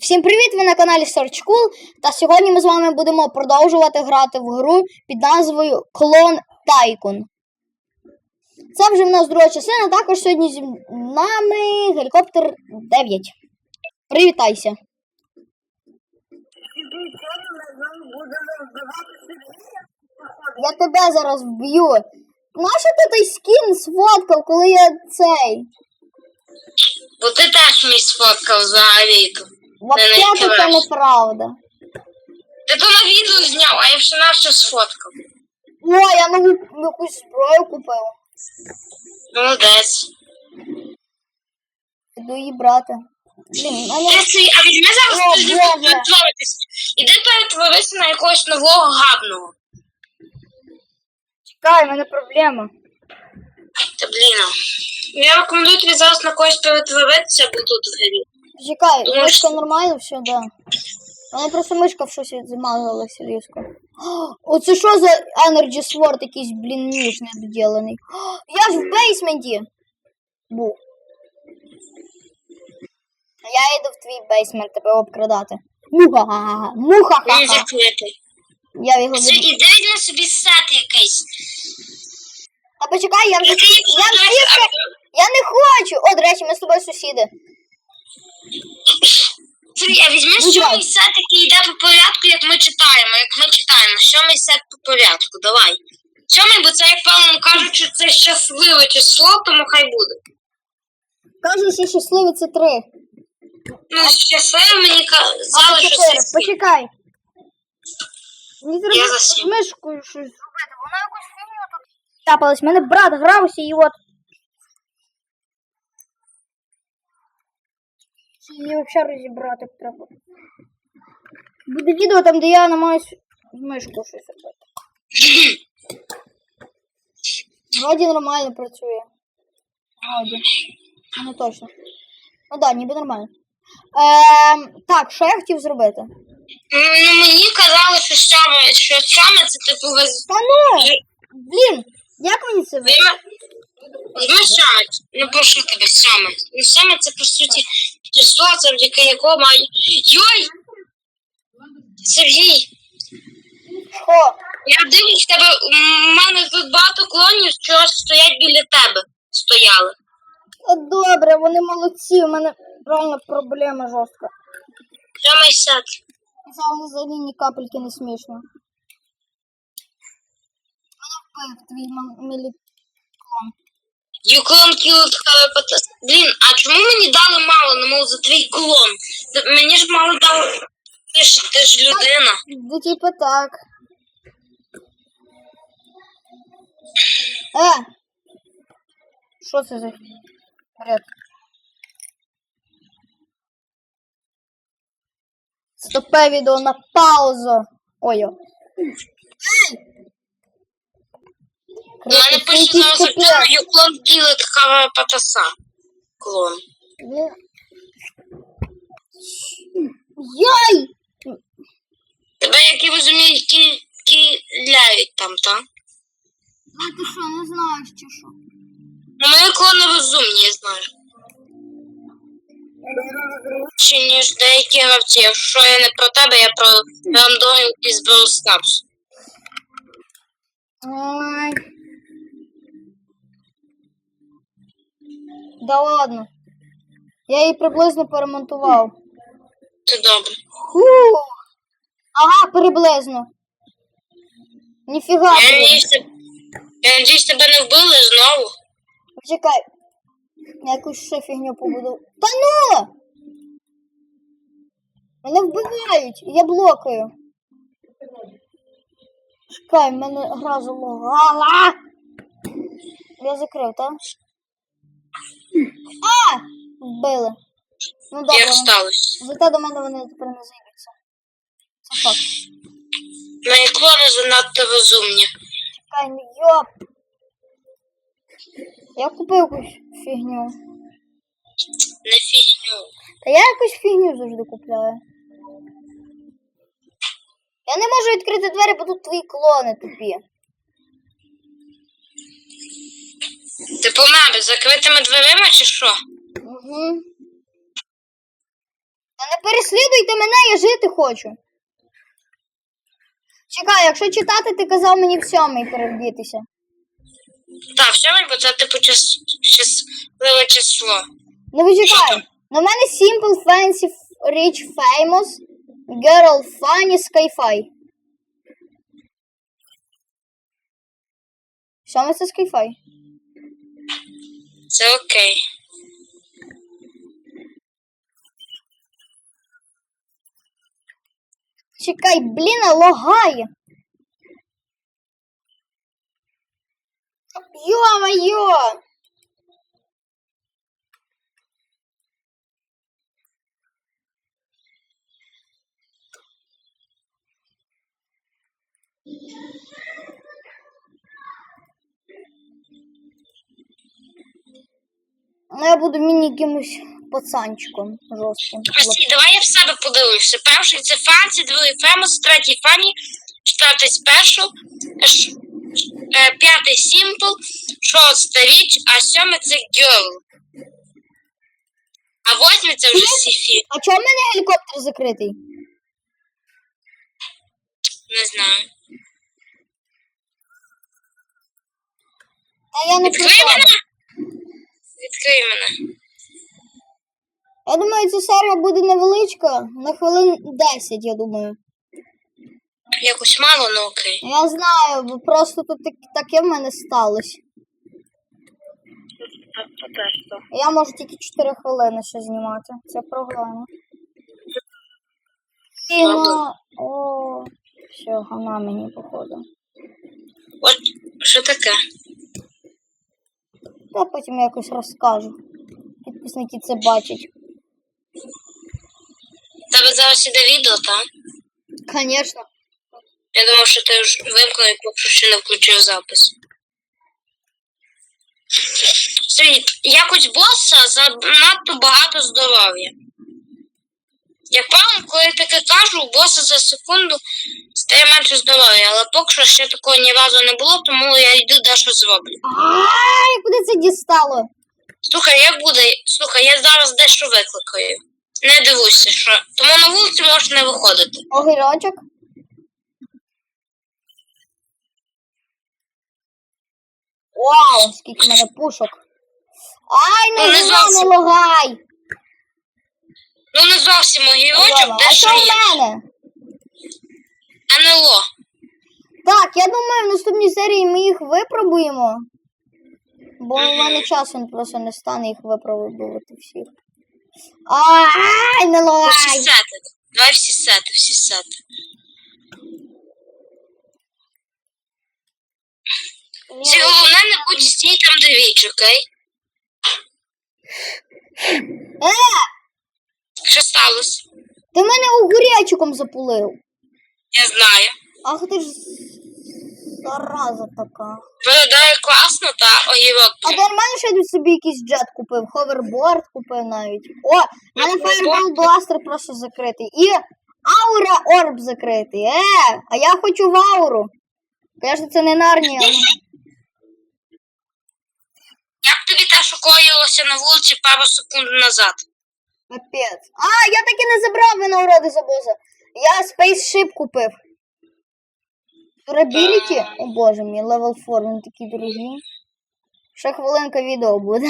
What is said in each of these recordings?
Всім привіт! Ви на каналі Search Cool. Та сьогодні ми з вами будемо продовжувати грати в гру під назвою Клон Тайкун. Це вже в нас друга частина. Також сьогодні зі нами гелікоптер 9. Привітайся. Я тебе зараз вб'ю. Нащо ти той скін сфоткав, коли я цей? Бо ти теж мій сфоткав взагалі-то. Взагалі це неправда. Ти то на відео зняв, а я вже нащо сфоткав. О, я нову якусь зброю купив. Молодець. Іду її брати. Блін, а я... Ти цей- а візьми зараз ти Боже. перетворитися. Іди перетворися на якогось нового габного. Чекай, в мене проблема. Та блін. Я рекомендую тобі зараз на когось перетворитися, бо тут в грі. Чекай, Думаєш, мишка що- нормально, все, да. Мене просто мишка в щось змазалася різко. Оце що за Energy Sword якийсь, блін, ніж недоділений. Я ж в бейсменті був. Я йду в твій бейсмент тебе обкрадати. Муха-ха-ха. Муха-ха-ха. Я його Це іди візьми собі сет якийсь. Та почекай, я вже... Я всіх... Я не хочу! О, до речі, ми з тобою сусіди. Сергій, а візьми Вибирай. сьомий сет, який йде по порядку, як ми читаємо. Як ми читаємо, сьомий сет по порядку, давай. Сьомий, бо це, як певно кажуть, що це щасливе число, тому хай буде. Кажуть, що щасливі це три. Ну, щасливе мені Або казали, що чотири. це сім. Почекай. Мені Я треба за з сім. мишкою щось зробити. Вона якусь фігню тут тапалась. У мене брат грався і от. Її взагалі розібрати треба. Буде відео там, де я намагаюсь з мишкою щось робити. Вроді нормально працює. Вроді. Ну точно. Ну да, ніби нормально. Ем, так, що я хотів зробити? Ну, мені казали, що сьоме, що сьоме це типу вез... Та ну! Блін, як мені це ви? Візьми візьми сьоме. Ну, прошу тебе, сьоме. Ну, сьоме це, по суті, число, завдяки якому. Йой! Сергій! Що? Я дивлюсь, тебе у мене тут багато клонів, що стоять біля тебе. Стояли. Та добре, вони молодці, у мене реально проблема жорстка. Сет. І це взагалі ні капельки не смішно. Мене вбив твій ма- мілі... You clone killed Harry Блін, а чому мені дали мало, немов за твій клон? Мені ж мало дали. Ти ж, ти ж людина. Да типа так. Е! Що це за бред? Стопе відео на паузу. Ой. о. У мене пише зараз капець. активно You clone killed Клон. Блін. Яй! Тебе, як я розумію, кі, кіляють там, так? А ти що, не знаєш чи що? Ну, мої клони розумні, я знаю. Чи ніж деякі гравці. Якщо я не про тебе, я про рандомів із Brawl Stars. Ой. Да ладно. Я її приблизно поремонтував. Це добре. Фу. Ага, приблизно. Ніфіга. Я надіюсь, я надіюсь, тебе не вбили знову. Чекай. Я якусь ще фігню побуду. Та ну! Мене вбивають, я блокаю. Чекай, в мене гра залагала. Я закрив, так? Вбили. Ну добре, Як сталося? зате до мене вони тепер не з'являться. Це факт. Мої клони занадто розумні. Чекай, ну йоп. Я купив якусь фігню. Не фігню. Та я якусь фігню завжди купляю. Я не можу відкрити двері, бо тут твої клони тупі. Ти помер закритими дверима чи що? Угу. Та не перес... Слухайте мене, я жити хочу. Чекай, якщо читати, ти казав мені в сьомий перевдітися. Так, все, бо це типу час, щасливе число. Ну почекай. На мене Simple, Fancy, Rich, Famous, Girl, Funny, Skyfi. Сьоме це Skyfi. Це окей. Чекай, блін, лагає. Йо-моє! Ну, я буду міні-якимось пацанчиком жорстким. Прості, давай я в себе подивлюся. Перший це Фансі, другий Фемос, третій Фані, четвертий Спешл, ш- е, п'ятий Сімпл, шостий Річ, а сьомий це Герл. А восьмий це вже Сіфі. А чого в мене гелікоптер закритий? Не знаю. А я не Відкрий мене. Відкрий мене. Я думаю, ця серія буде невеличка, на хвилин 10, я думаю. Якось мало, ну окей. Я знаю, бо просто тут так- таке в мене сталося. Я можу тільки 4 хвилини ще знімати. Це проблема. І, ну, о, все, гана мені походу. От що таке? Я потім якось розкажу. Підписники це бачать. Тебе зараз іде відео, так? Звісно. Я думав, що ти вже вимкнув поки ще не включив запис. Якось боса занадто багато здоров'я. Як правило, коли я таке кажу, у боса за секунду стає менше здоров'я, але поки що ще такого ні разу не було, тому я йду дещо зроблю. Ай, куди це дістало? Слухай, як буде. Слухай, я зараз дещо викликаю. Не дивуйся, що. Тому на вулицю можеш не виходити. Огірочок. Вау, скільки в мене пушок. Ай, Ну, не не зла, не зовсім. логай. Ну не зовсім огірочок, дещо що в є. мене? НЛО. Так, я думаю, в наступній серії ми їх випробуємо. Бо в мене часу просто не стане їх випробувати всіх. Ай, не логай. всі сети. Давай всі сети, всі сети. Це головне не будь стій там де віч, окей? Е, Що сталося? ти мене огуречиком запулив. Я знаю. Ах ти ж зараза така. Виглядає класно, та огірок. А нормально що я собі якийсь джет купив, ховерборд купив навіть. О, в мене фаєрбол бластер просто закритий. І аура орб закритий. Е, а я хочу в ауру. Конечно, це не нарнія. але- Як тобі те, що коїлося на вулиці пару секунд назад? Капець. А, я таки не забрав винагороди за боза. Я спейсшип купив. Durability? О боже мій, левел 4, такі дорогий. Ще хвилинка відео буде.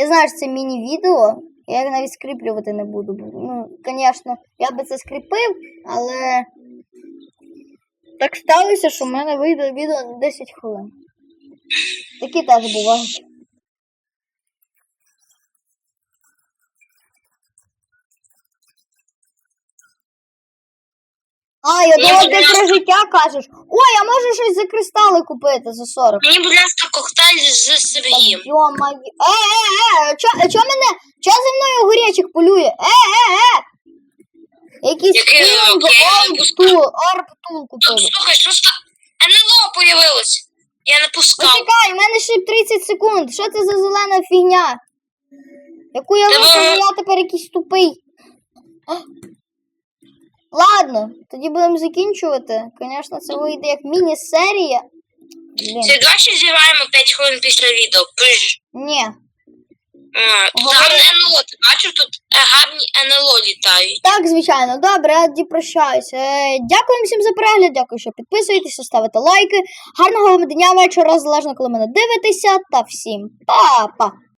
Я знаю, що це міні-відео. Я їх навіть скріплювати не буду. Ну, звісно, я би це скріпив, але так сталося, що в мене вийде відео на 10 хвилин. Такі теж бувають. А, я Ні, думала, ти про життя кажеш. Ой, а можу щось за кристали купити за 40. Мені, будь ласка, коктейль з Сергієм. Йо-моє. Е, е, е, чо, чо мене, чо за мною огуречик полює? Е, е, е. Якийсь Який кінг, огуречок? орб тул, орб тул купив. слухай, що ста... НЛО появилось. Я не пускав. Почекай, в мене ще 30 секунд. Що це за зелена фігня? Яку я Тебе- випав, я тепер якийсь тупий. Ладно, тоді будемо закінчувати. Звісно, це вийде як міні-серія. Це давай ще зіграємо 5 хвилин після відео. Пиш. Ні. Гарне НЛО, ти бачив, тут е, гарні НЛО літають. Так, звичайно, добре, я тоді прощаюся. Е, Дякую всім за перегляд, дякую, що підписуєтеся, ставите лайки. Гарного вам дня, вечора, залежно, коли мене дивитеся. Та всім па-па!